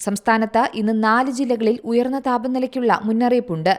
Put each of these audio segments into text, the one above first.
സംസ്ഥാനത്ത് ഇന്ന് നാല് ജില്ലകളിൽ ഉയർന്ന താപനിലയ്ക്കുള്ള മുന്നറിയിപ്പുണ്ട്.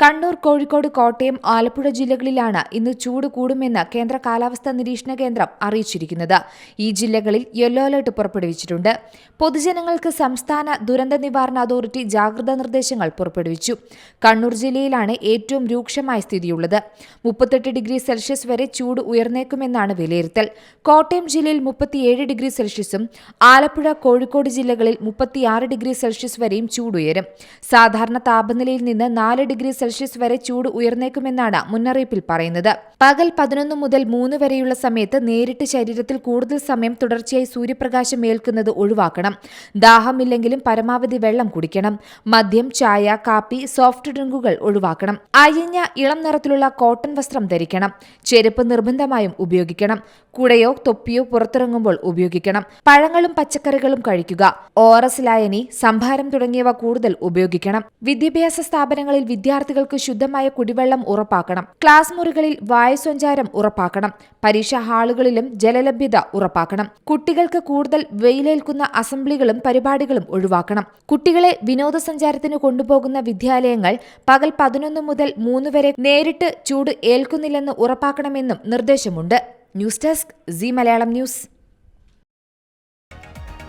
കണ്ണൂർ കോഴിക്കോട് കോട്ടയം ആലപ്പുഴ ജില്ലകളിലാണ് ഇന്ന് ചൂട് കൂടുമെന്ന് കേന്ദ്ര കാലാവസ്ഥാ നിരീക്ഷണ കേന്ദ്രം അറിയിച്ചിരിക്കുന്നത്. ഈ ജില്ലകളിൽ യെല്ലോ അലർട്ട് പുറപ്പെടുവിച്ചിട്ടുണ്ട്. പൊതുജനങ്ങൾക്ക് സംസ്ഥാന ദുരന്ത നിവാരണ അതോറിറ്റി ജാഗ്രതാ നിർദ്ദേശങ്ങൾ പുറപ്പെടുവിച്ചു. കണ്ണൂർ ജില്ലയിലാണ് ഏറ്റവും രൂക്ഷമായ സ്ഥിതിയുള്ളത്. മുപ്പത്തെട്ട് ഡിഗ്രി സെൽഷ്യസ് വരെ ചൂട് ഉയർന്നേക്കുമെന്നാണ് വിലയിരുത്തൽ. കോട്ടയം ജില്ലയിൽ മുപ്പത്തിയേഴ് ഡിഗ്രി സെൽഷ്യസും ആലപ്പുഴ കോഴിക്കോട് ജില്ലകളിൽ മുപ്പത്തിയാറ് ഡിഗ്രി സെൽഷ്യസ് വരെയും ചൂടുയരും സാധാരണ താപനിലയിൽ നിന്ന് നാല് ഡിഗ്രി സെൽഷ്യസ് വരെ ചൂട് ഉയർന്നേക്കുമെന്നാണ് മുന്നറിയിപ്പിൽ പറയുന്നത്. പകൽ പതിനൊന്ന് മുതൽ മൂന്ന് വരെയുള്ള സമയത്ത് നേരിട്ട് ശരീരത്തിൽ കൂടുതൽ സമയം തുടർച്ചയായി സൂര്യപ്രകാശം ഏൽക്കുന്നത് ഒഴിവാക്കണം. ദാഹമില്ലെങ്കിലും പരമാവധി വെള്ളം കുടിക്കണം. മദ്യം ചായ കാപ്പി സോഫ്റ്റ് ഡ്രിങ്കുകൾ ഒഴിവാക്കണം. അയഞ്ഞ ഇളം നിറത്തിലുള്ള കോട്ടൺ വസ്ത്രം ധരിക്കണം. ചെരുപ്പ് നിർബന്ധമായും ഉപയോഗിക്കണം. കുടയോ തൊപ്പിയോ പുറത്തിറങ്ങുമ്പോൾ ഉപയോഗിക്കണം. പഴങ്ങളും പച്ചക്കറികളും കഴിക്കുക. ഓറസ് ലായനി സംഭാരം തുടങ്ങിയവ കൂടുതൽ ഉപയോഗിക്കണം. വിദ്യാഭ്യാസ സ്ഥാപനങ്ങളിൽ വിദ്യാർത്ഥികൾക്ക് ശുദ്ധമായ കുടിവെള്ളം ഉറപ്പാക്കണം. ക്ലാസ് മുറികളിൽ വായുസഞ്ചാരം ഉറപ്പാക്കണം. പരീക്ഷാ ഹാളുകളിലും ജലലഭ്യത ഉറപ്പാക്കണം. കുട്ടികൾക്ക് കൂടുതൽ വെയിലേൽക്കുന്ന അസംബ്ലികളും പരിപാടികളും ഒഴിവാക്കണം. കുട്ടികളെ വിനോദസഞ്ചാരത്തിന് കൊണ്ടുപോകുന്ന വിദ്യാലയങ്ങൾ പകൽ പതിനൊന്ന് മുതൽ മൂന്ന് വരെ നേരിട്ട് ചൂട് ഏൽക്കുന്നില്ലെന്ന് ഉറപ്പാക്കണമെന്നും നിർദ്ദേശമുണ്ട്. News desk C Malayalam news.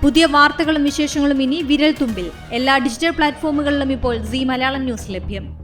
പുതിയ വാർത്തകളും വിശേഷങ്ങളും ഇനി വിരൽ തുമ്പിൽ എല്ലാ ഡിജിറ്റൽ പ്ലാറ്റ്ഫോമുകളിലും ഇപ്പോൾ സി മലയാളം ന്യൂസ് ലഭ്യം.